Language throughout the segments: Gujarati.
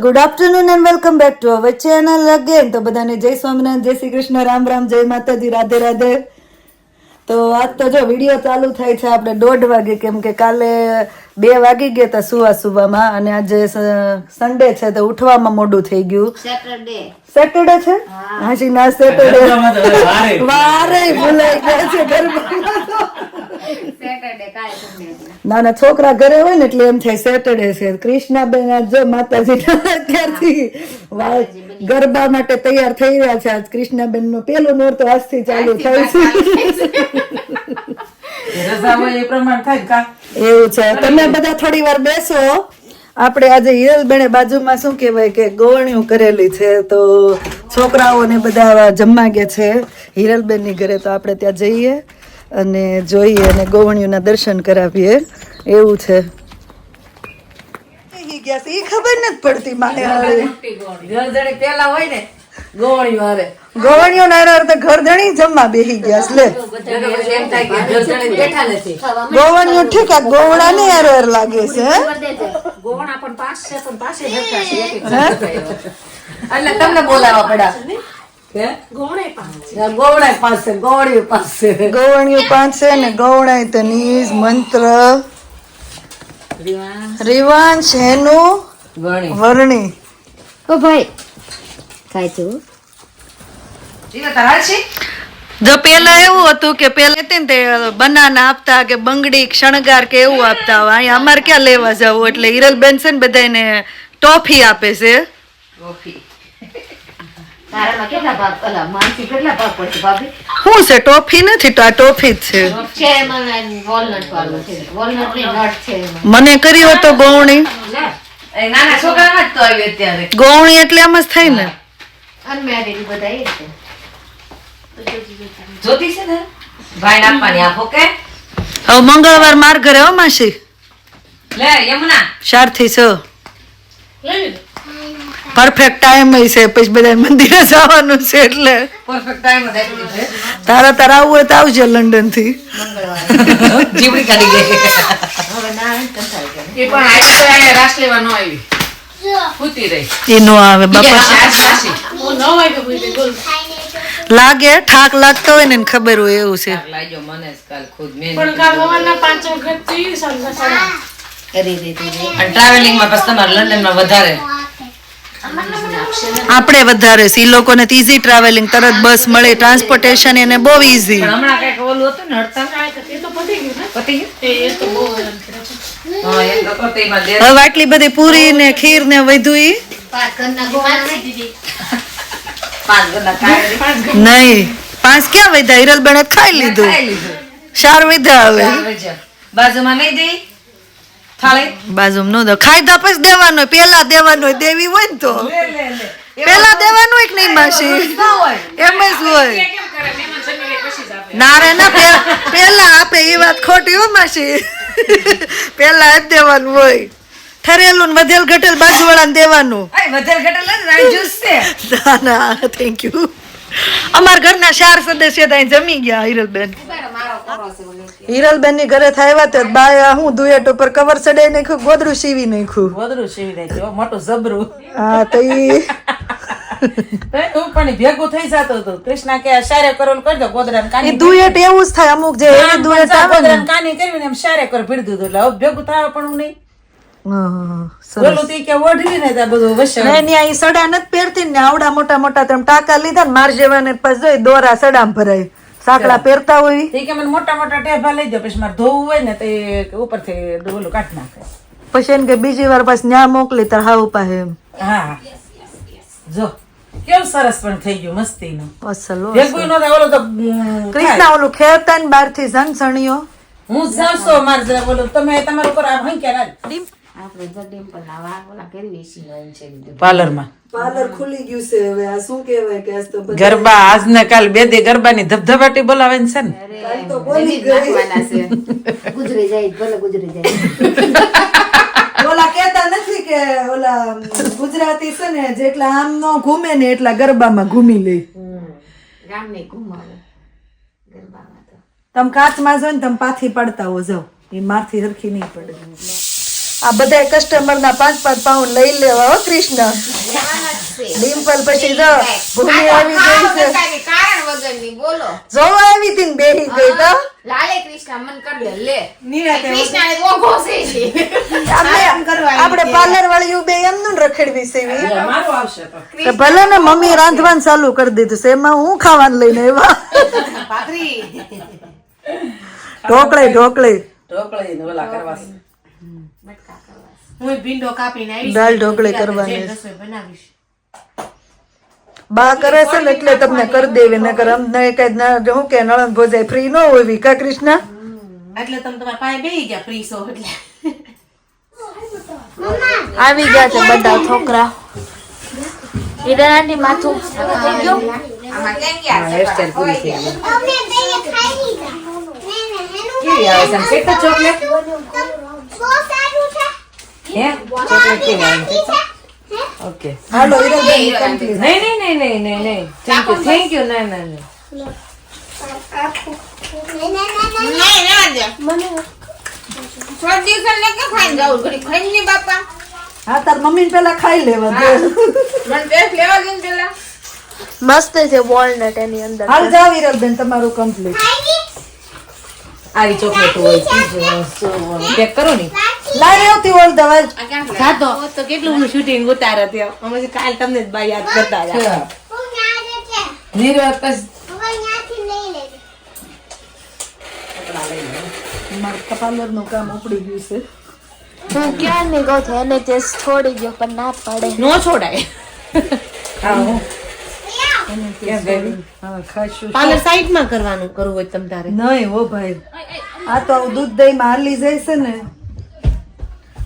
Good afternoon and welcome back to our channel again તો બધાને જય સ્વામિનારાયણ જય શ્રી કૃષ્ણ રામ રામ જય માતાજી રાધે રાધે. તો આજ તો જો વીડિયો ચાલુ થાય છે આપણે દોઢ વાગે કેમ કે કાલે બે વાગી ગયા હતા સુવા સુવામાં અને આજે સન્ડે છે તો ઉઠવામાં મોડું થઈ ગયું. સેટરડે સેટરડે છે? હાજી ના સેટરડે વારે. વારે ભૂલાઈ ગયા છે નાના છોકરા ઘરે હોય ને એટલે એમ થાય સેટરડે છે. કૃષ્ણાબેન આજ જો માતાજી અત્યારથી ગરબા માટે તૈયાર થઈ રહ્યા છે. આજ કૃષ્ણાબેન પેલો પેલું તો આજથી ચાલુ થાય છે. એવું છે. તમે બધા થોડી વાર બેસો. આપણે આજે હિરલબેને બાજુમાં શું કહેવાય કે ગોવણિયું કરેલી છે. તો છોકરાઓને બધા જમવા ગયા છે. હિરલબેનની ઘરે તો આપણે ત્યાં જઈએ અને જોઈએ અને ગોવણિયુંના દર્શન કરાવીએ. એવું છે. એ ખબર નથી પડતી મારે પેલા હોય ને ગોળી વારે. ગોવણિયો નારા તો ઘર ધણી જમવા બેહી ગયા છે લે ગોવણિયો ઠીક આ ગોવણા ને યાર લાગે છે ગોવણા પણ પાંચ છે પણ પાસે એટલે તમને બોલાવા પડ્યા. હે? ગોવડા પાસે ગોળી પાસે ગોવણિયું પાસે ને ગોવણાય તો નીઝ મંત્ર. રીવાન. શેનું? વર્ણી. ઓ ભાઈ કાય છે? જો પેલા એવું હતું કે પેલા હતી ને તે બનાના આપતા કે બંગડી શણગાર કે એવું આપતા હોય. અહીંયા અમારે ક્યાં લેવા જવું? એટલે હિરલબેન છે ને બધાને ટોફી આપે છે. તારામાં કેટલા ભાગ? અલા માનસી કેટલા ભાગ પડશે ભાભી? શું છે ટોફી નથી? તો આ ટોફી જ છે. મને કર્યો હતો ગોવણી. તો અત્યારે. ગોવણી એટલે આમ જ થાય ને. અનમેરિડ બધા એ જોતી છે. ને? ભાઈ નાખવાની આપો કે હવે મંગળવાર માર ઘરે હો માસી. લે યમુના. ચારથી છો પરફેક્ટ ટાઈમ છે પછી બધા મંદિરે જવાનું છે એટલે. પરફેક્ટ ટાઈમ તારા તારા આવવું હોય તો આવજે લંડનથી જીવડી કાઢી ગઈ એ પણ રાસ લેવા ન આવી. ફૂતી રહી. એ નો આવે બાપા. લાગે ઠાક લાગતો હોય ને એને ખબર હોય એવું છે. આપણે વધારે છે. ઈ લોકોને ઈઝી ટ્રાવેલિંગ તરત બસ મળે ટ્રાન્સપોર્ટેશન એને બહુ ઈઝી હવે આટલી બધી પૂરી ને ખીર ને વધુ ઈ પાંચ ઘરના ગોવાના દીદી પાંચ ગણા કાઢી નહીં પાંચ ક્યાં વધ્યા? હિરલબેન જ ખાઈ લીધું. ચાર વધ્યા હવે. આવે બાજુમાં નહીં દઈ? થાળી? નો દો ખાઈધા પછી દેવાનો હોય. પેલા દેવાનો હોય દેવી હોય ને તો. પેલા દેવાનું હોય કે નહીં માસી? એમ જ હોય. ના રે ના પેલા આપણે એ વાત ખોટી હો માસી. પેલા જ દેવાનું હોય. ઠરેલું ને વધેલ ઘટેલ બાજુ વાળાને દેવાનું વધેલ ઘટેલ રાઈ જ્યુસ છે. ના ના થેન્ક યુ અમાર ઘરના ચાર સદસ્ય ત્યાં જમી ગયા હિરલબેન. હિરલબેનની ઘરે થાય તો બાય હું દુયેટ ઉપર કવર ચડાઈ નાખ્યું ગોદડું સીવી નાખ્યું. ગોદડું સીવી નાખ્યું મોટું જબરું. હા તો ઈ પણ ભેગું થઈ જતો હતો. કૃષ્ણ કે શારે કરો ને કરી દો ગોદરા કાની દુયેટ એવું જ થાય અમુક જે આવે કાની કરીને એમ શારે કરી ભીડ દીધું એટલે ભેગું થાય પણ નહીં. સાંકડા પહેરતા હોય. કે મને મોટા મોટા ટેભા લઈ દો પછી મારે ધોવું હોય ને તો એ ઉપરથી ઓલું કાઢી નાખે. પછી એને કે બીજી વાર પાછી ન્યા મોકલી તાર હાવ પાસે એમ. હા. જો કેમ સરસ પણ થઈ ગયું મસ્તી નું અસલ. ભેગું નો ઓલો તો કૃષ્ણ ઓલું ખેરતા ને બારથી સણસણીઓ હું જાણશો મારે બોલો તમે તમારું કરો આ રાજ આપણે તો ડિમ્પલ ના વાળ ઓલા કરવી છે પાર્લરમાં. પાર્લર ખુલી ગયું છે હવે. આ શું કહેવાય કે આજ તો ગરબા આજ ને કાલ બે દી ગરબાની ધબધબાટી બોલાવે છે ને. કાલ તો બોલી ગઈ. ગુજરી જાય ભલે ગુજરી જાય. ઓલા કેતા નથી કે ઓલા ગુજરાતી છે ને જેટલા આમ નો ઘૂમે ને એટલા ગરબામાં ઘૂમી લે. ને ઘુમાવે ગરબામાં તો. તમે કાચમાં જો ને તમે પાથી પડતા હો જાઓ. એ મારથી હરખી નહીં પડે. આ બધા કસ્ટમર ના પાંચ પાંચ પાઉન્ડ લઈ લેવા હો કૃષ્ણ. ડિમ્પલ પછી તો ભૂમિ આવી ગઈ છે. કારણ વગરની બોલો. જોવા આવી હતી ને બેહી ગઈ તો? લાલે કૃષ્ણ મન કર દે લે. નિરાતે કૃષ્ણ ઓઘો છે છે આપણે આપણે પાર્લર વાળી બે એમનું જ રખડવી છે. આવશે તો. ભલે ને મમ્મી રાંધવાનું ચાલુ કરી દીધું છે એમાં હું ખાવાનું લઈને એવા ઢોકળે ઢોકળે. ઢોકળી ઓલા કરવા છે. હું ભીંડો કાપીને આવીશ દાળ ઢોકળી કરવાની. રસોઈ બનાવીશ. બા કરે છે ને એટલે તમને કરી દેવી નકર અમને કઈ ના હું કે નળન ભોજાય ફ્રી ન હોય વિકા કૃષ્ણ? એટલે તમે તમારા પાસે બેહી ગયા ફ્રી સો એટલે. આવી ગયા છે બધા છોકરા. ઈરાની માથું થઈ ગયું આમાં કેમ ગયા હેરસ્ટાઈલ પૂરી થઈ ગઈ. અમે દઈએ ખાઈ લીધા. કેવી આવે છે? ચોકલેટ છે? હે ચોકલેટ કેવી આવે છે ઓકે હાલો હીરાબેન complete. નહીં નહીં નહીં નહીં નહીં નહીં થેન્ક યુ થેન્ક યુ ના ના ના નહીં, નહીં, નહીં, નહીં. નહીં ના દે થોડા દિવસ લે કે ખાઈને જાઉં ઘડી ખાઈને ની બાપા હા તાર મમ્મી પેલા ખાઈ લેવા દે મને ટેસ્ટ લેવા દે ને પેલા મસ્ત છે વોલનટ એની અંદર હાલ જાવ હીરાબેન તમારું કમ્પ્લીટ આવી ચોકલેટ હોય કરો ને. લાઈ આવતી ઓળ દવા આ તો કેટલું હું શૂટિંગ ઉતારે ત્યાં. અમે કાલ તમને જ યાદ કરતા હતા લઈ લેજો. મારા પાર્લરનું કામ ઉપડી ગયું છે. હું ક્યાં ની કહું છું? એને તે છોડી ગયો પણ ના પડે. નો છોડાય. હા. પાર્લર સાઈડમાં કરવાનું કરવું હોય તમ તારે. નહીં હો ભાઈ. આ તો આવું દૂધ દહીં માં હાલી જાય છે ને.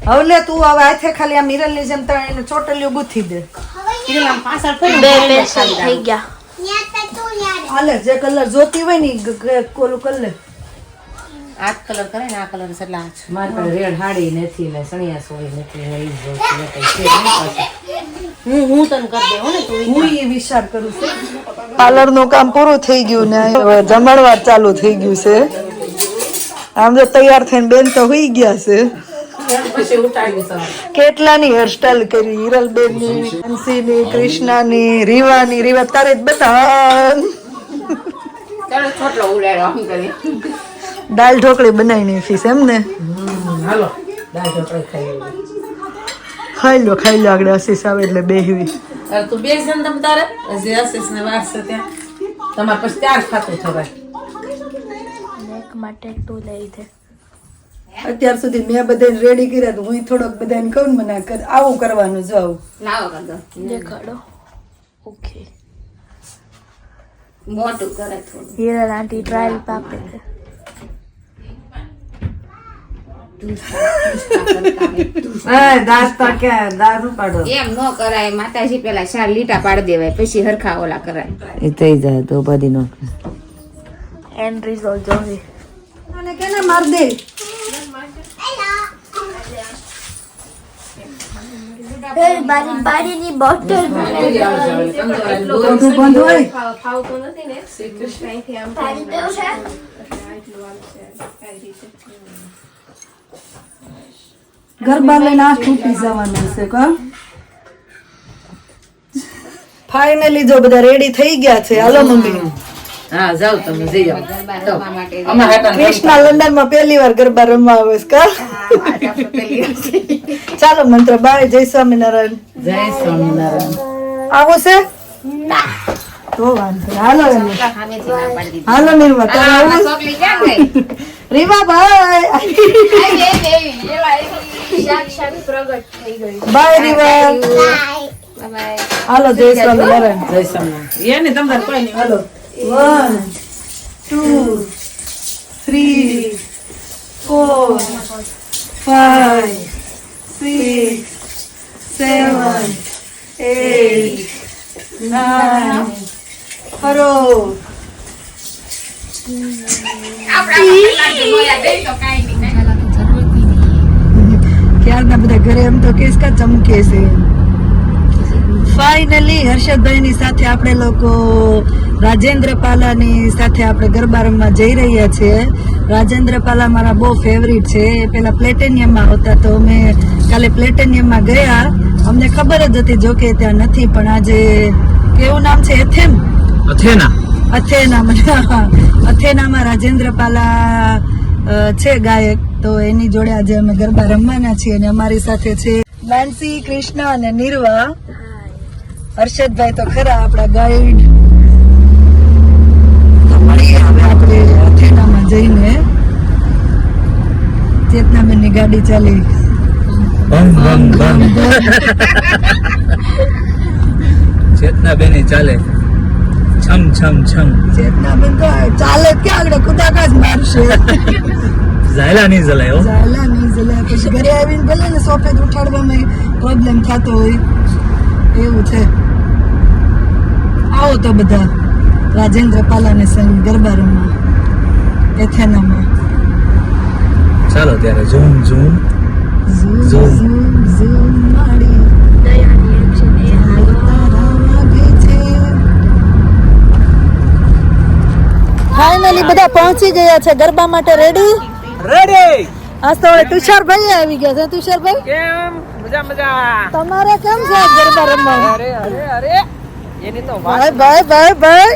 હવે લે તું હવે આથે ખાલી આ મિરલની જેમ તારે એને ચોટલીઓ ગુથી દે. પાછળ બે પેન્સિલ થઈ ગયા. હાલે જે કલર જોતી હોય ને કોલું ગ- આ કલર કરે ને આ કલર છે એટલે આ છે. મારી પાસે રેડ હાડી નથી ને સણિયા સોય નથી ને એ જ ને કઈ છે હું હું તને કરી દેવું ને તું હું એ વિચાર કરું છું. પાર્લરનું કામ પૂરું થઈ ગયું ને હવે જમણવાર ચાલુ થઈ ગયું છે. આમ તો તૈયાર થઈને બેન તો હોઈ ગયા છે. કેટલાની હેરસ્ટાઈલ કરી? હિરલબેનની ની કૃષ્ણાની રીવાની રીવા તારે જ બતા ચાલો છોટલો ઉડાડો આમ કરી. દાલ ઢોકળી બનાવી નાખીશ એમ ને? હાલો. દાળ ઢોકળી ખાઈ ખાઈ લો ખાઈ લો. આગળ આશીષ આવે એટલે બેહવી. તું બે જણ તમ તારે? હજી આશીષ ને વાત છે ત્યાં. તમારે પછી ત્યાં ખાતું થવાય એક માટે તું લઈ દે. અત્યાર સુધી મેં બધાને રેડી કર્યા તો હું થોડોક બધાને કહું મને આવું કરવાનું જાઉં. લાવો કર દેખાડો. ઓકે. મોટું કરે થોડું. હીરા આંટી ટ્રાયલ પાપે છે એ, દાળ તો ક્યાં દાળનું પાડો એમ ન કરાય માતાજી પેલા ચાર લીટા પાડી દેવાય પછી હરખા ઓલા કરાય. એ થઈ જાય તો બધી નો એન્ડ રિઝલ્ટ જોવી અને કેને માર દે? મારી પાણીની બોટલ બંધ હોય? ગરબા લઈને આ તૂટી જવાનું છે કા? ફાઇનલી જો બધા રેડી થઈ ગયા છે. હાલો મમ્મી. હા જાઓ તમે જઈ આવો. કૃષ્ણા લંડનમાં પહેલી વાર ગરબા રમવા આવે છે કા? ચાલો મંત્ર બાય જય સ્વામિનારાયણ. જય સ્વામિનારાયણ. આવો છે? તો વાંધો નહીં. હાલો એમ. સામેથી ના પાડી દીધી. હાલો નિર્મા તારે આ આવું ચોકલી ક્યાં ગઈ? રીમા ભાઈ આઈ, એવી, એવી, એવા, એવી. સાક્ષાત પ્રગટ થઈ ગયું બાય રીમા Bye-bye. હાલો જય સ્વામિનારાયણ જય સ્વામિનારાયણ એને તમ તારે કોઈ નહીં હાલો one two three four five six seven eight nine ફરો. ક્યારના બધા ઘરે એમ તો કેસ કા ચમકે છે. ફાઇનલી હર્ષદભાઈ ની સાથે આપણે લોકો રાજેન્દ્ર પાલાની સાથે આપણે ગરબા રમવા જઈ રહ્યા છીએ રાજેન્દ્ર પાલા મારા બહુ ફેવરિટ છે. એ પેલા પ્લેટેનિયમમાં હતા તો અમે કાલે પ્લેટેનિયમમાં ગયા. અમને ખબર જ હતી જો કે ત્યાં નથી, પણ આજે કેવું નામ છે? એથેમ? અથેના. અથેનામાં અથેનામાં રાજેન્દ્ર પાલા છે ગાયક. તો એની જોડે આજે અમે ગરબા રમવાના છીએ અને અમારી સાથે છે માનસી કૃષ્ણ અને નિર્વા. હર્ષદભાઈ તો ખરા આપણા ગાઈડ. તો મળીએ હવે આપણે અથેનામાં જઈને. ચેતનાબેનની ગાડી ચાલી. બમ બમ બમ ચેતના બેની ચાલે. છમ છમ છમ. ચેતનાબેન તો ચાલે કે આગળ? કુદાકાસ મારશે? ઝાયલા નહીં ઝલાયો ઝાયલા નહીં ઝાલા પછી ઘરે આવીને ભલે ને સફેદ ઉઠાડવામાં પ્રોબ્લેમ થતો હોય. એવું છે. આવો તો બધા રાજેન્દ્ર પાલાને સંગ ગરબા રમવા એથેનામાં. ચાલો ત્યારે zoom. Zoom zoom. Zoom. Zoom. Finally બધા પહોંચી ગયા છે. ગરબા માટે રેડી રેડી આજ તો તુષારભાઈ આવી ગયા છે. તુષારભાઈ? કેમ? મજા મજા. તમારે કેમ છે ગરબા રમવા? અરે અરે અરે. એની તો ભાઈ ભાઈ ભાઈ ભાઈ.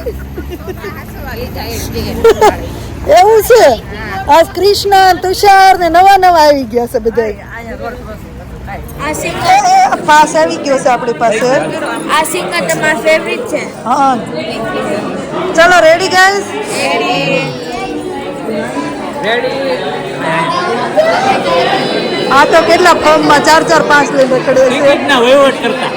એવું છે? આજ કૃષ્ણ તુષાર ને નવા નવા આવી ગયા છે બધા. આ સિંગર ફાસ આવી ગયો છે આપણી પાસે. આ સિંગર તમારા ફેવરિટ છે? હા. ચલો રેડી ગાઈસ રેડી આ તો કેટલા ફોર્મમાં? ચાર ચાર પાંચ લઈને નીકળે છે. ના વહીવટ કરતા.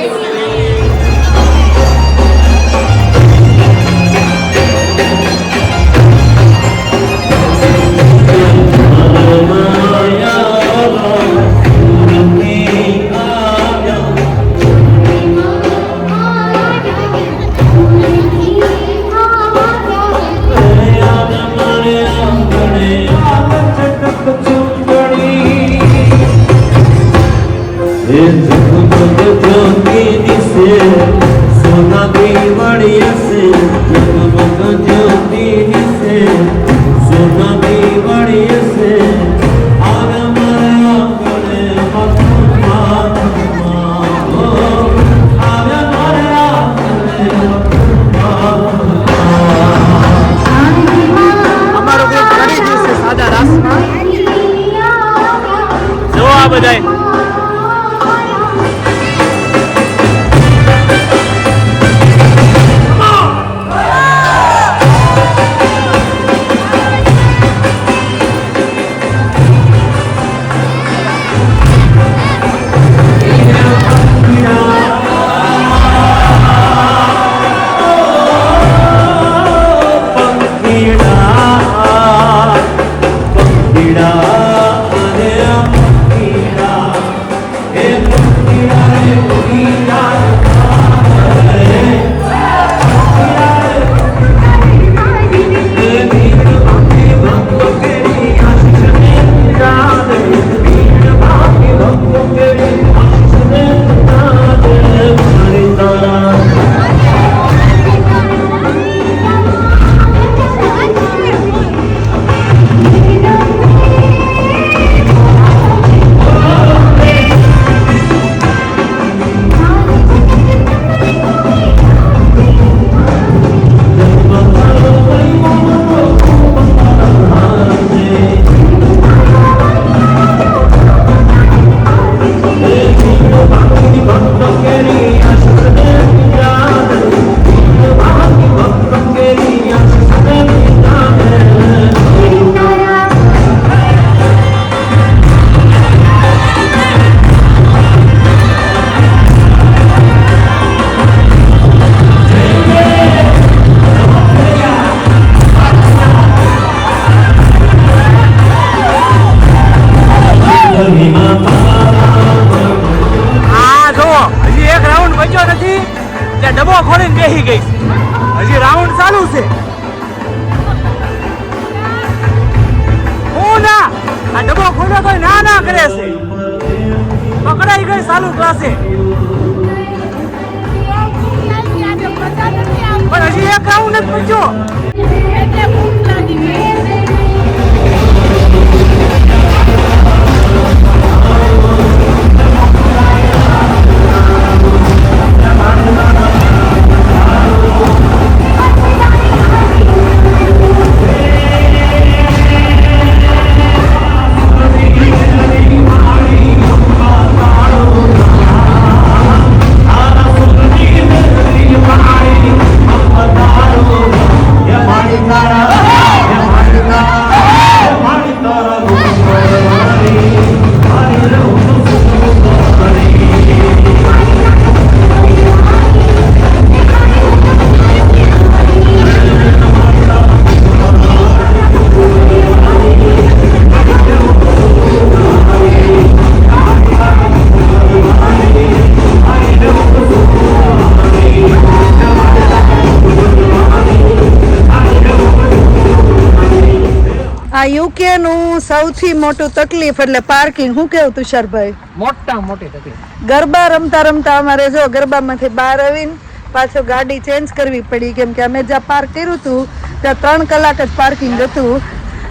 યુકેનું સૌથી મોટું તકલીફ એટલે પાર્કિંગ હું કેવું તુષારભાઈ? મોટા મોટી તકલીફ. ગરબા રમતા રમતા અમારે જો ગરબામાંથી બહાર આવીને પાછો ગાડી ચેન્જ કરવી પડી કેમ કે અમે જ્યાં પાર્ક કર્યું હતું ત્યાં ત્રણ કલાક જ પાર્કિંગ હતું.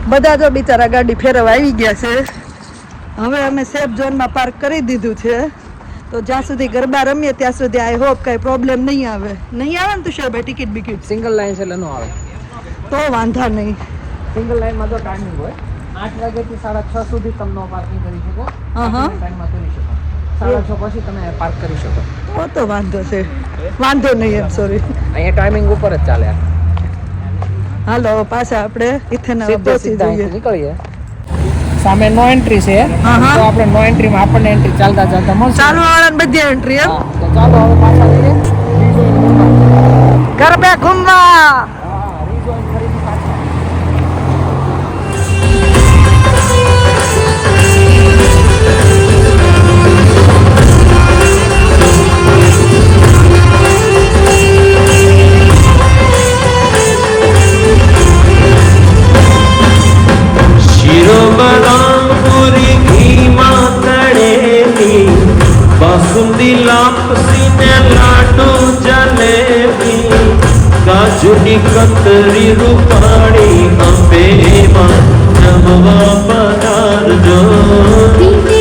બધા જો બિચારા ગાડી ફેરવા આવી ગયા છે. હવે અમે સેફ ઝોનમાં પાર્ક કરી દીધું છે. તો જ્યાં સુધી ગરબા રમીએ ત્યાં સુધી આઈ હોપ કાંઈ પ્રોબ્લેમ નહીં આવે. નહીં આવે ને તુષારભાઈ ટિકિટ બિકિટ? સિંગલ લાઇન છે એટલે ન આવે. તો વાંધા નહીં. સિંગલ લાઈનમાં તો ટાઈમિંગ હોય. આઠ વાગ્યાથી સાડા છ સુધી તમે પાર્કિંગ કરી શકો. હા, હા. ટાઈમમાં કરી શકો. સાડા છ પછી તમે પાર્ક કરી શકો. તો તો વાંધો છે. વાંધો નહીં એમ સોરી અહીંયા ટાઈમિંગ ઉપર જ ચાલે હાલો પાછા આપણે ઇથેનલ પહોંચી જઈએ. નીકળીએ. સામે નો એન્ટ્રી છે. હા, હા. તો આપણે નો એન્ટ્રીમાં આપણને એન્ટ્રી ચાલતા ચાલતા મળશે. ચાલુ વાળાને બધી એન્ટ્રી એમ? તો ચાલો હવે પાછા જઈએ ગરબે ઘૂમવા. बूंदी लापसी में लाडू जलेबी काजुनी कतरी रूपाणी अम्बे मां नमवा पधार जो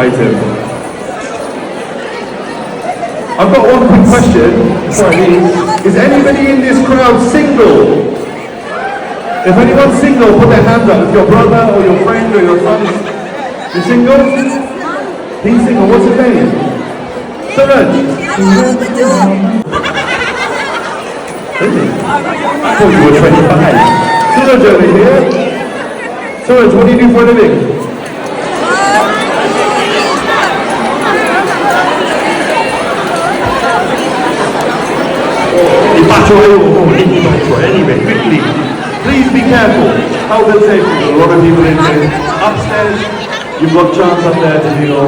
item. I've got one quick question before. Is anybody in this crowd single? If anyone's single, put their hands up. If your brother or your friend or your son is single? He's single. What's his name? Suraj. Really? I thought you were 25. Suraj over here. Suraj, what do you do for a living? You you don't. Anyway, quickly, please be careful. How they say safety. A lot of people in here. Upstairs, you've got chance up there to heal.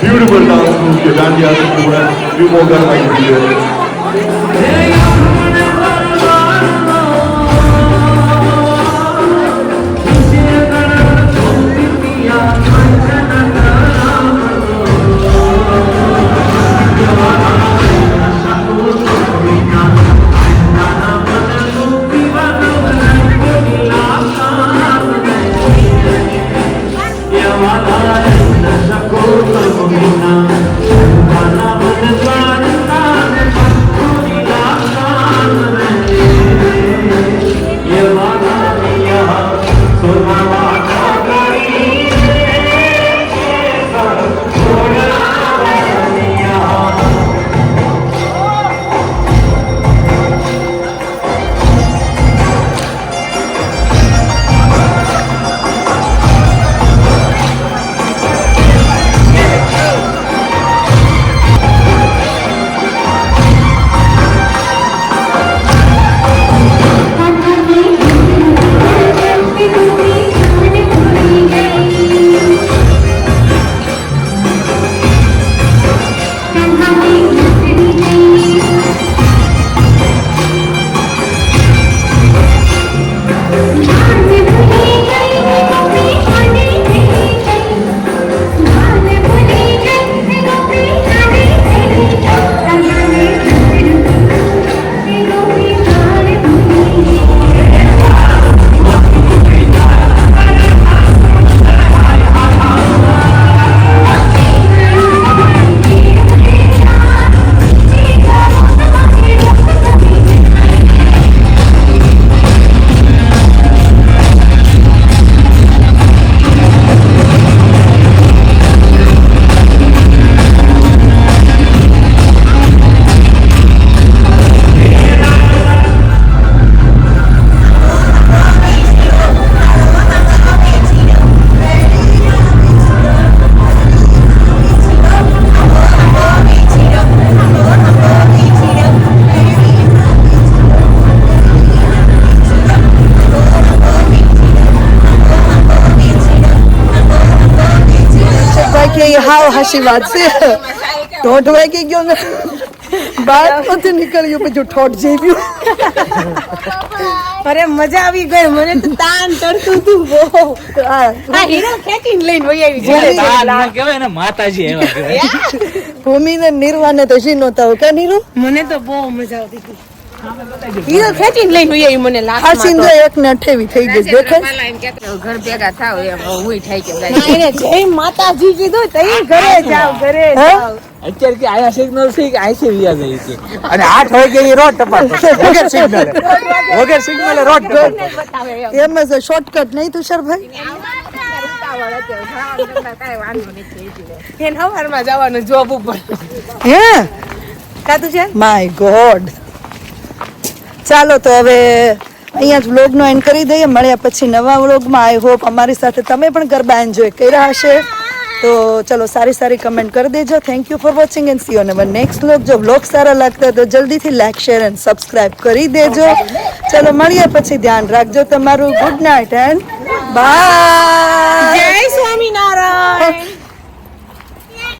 Beautiful dance moves, your dandias, if you were. You won't like you હાશી વાત છે. દોઢ વાગી ગયો ને બાર નથી ગયું પછી ઠોઠ જઈ ગયું અરે મજા આવી ગઈ મને તો તાન તરતું હતું. બહુ આ હીરો ખેંચીને લઈને વહી આવી જાય ના કહેવાય ને માતાજી એવા કહેવાય. ભૂમિને નિર્વાને તો શી નહોતા હોય. કા નીરુ મને તો બહુ મજા આવતી હતી. હીરો ખેંચીને લઈને હોય મને લાખ હસીન સિંધુ એક ને અઠેવી થઈ ગઈ દેખે? ઘર ભેગા થાવ એમ હુંય થઈ કે એને જય માતાજી કીધું તઈ ઘરે જાવ ઘરે જાવ. અત્યારે કે આયા સિગ્નલ છે કે આઈ વિયા જાય છે? અને આઠ વાગે એ રોડ ટપાટ વગર સિગ્નલ વગર સિગ્નલ રોડ એમ. જ શોર્ટકટ નહીં તુષારભાઈ જવાનું જોબ ઉપર. હે? કાતું છે? માય ગોડ ચાલો તો હવે અહીંયા જ વ્લોગનો એન્ડ કરી દઈએ. મળ્યા પછી નવા વ્લોગમાં આઈ હોપ અમારી સાથે તમે પણ ગરબા એન્જોય કર્યા હશે. તો ચલો સારી સારી કમેન્ટ કરી દેજો. Thank you for watching and see on our next vlog જો વ્લોગ સારા લાગતા તો જલ્દીથી લાઈક શેર એન્ડ સબસ્ક્રાઈબ કરી દેજો. ચલો મળીએ પછી ધ્યાન રાખજો તમારું. ગુડ નાઇટ એન્ડ બાય જય સ્વામિનારાયણ.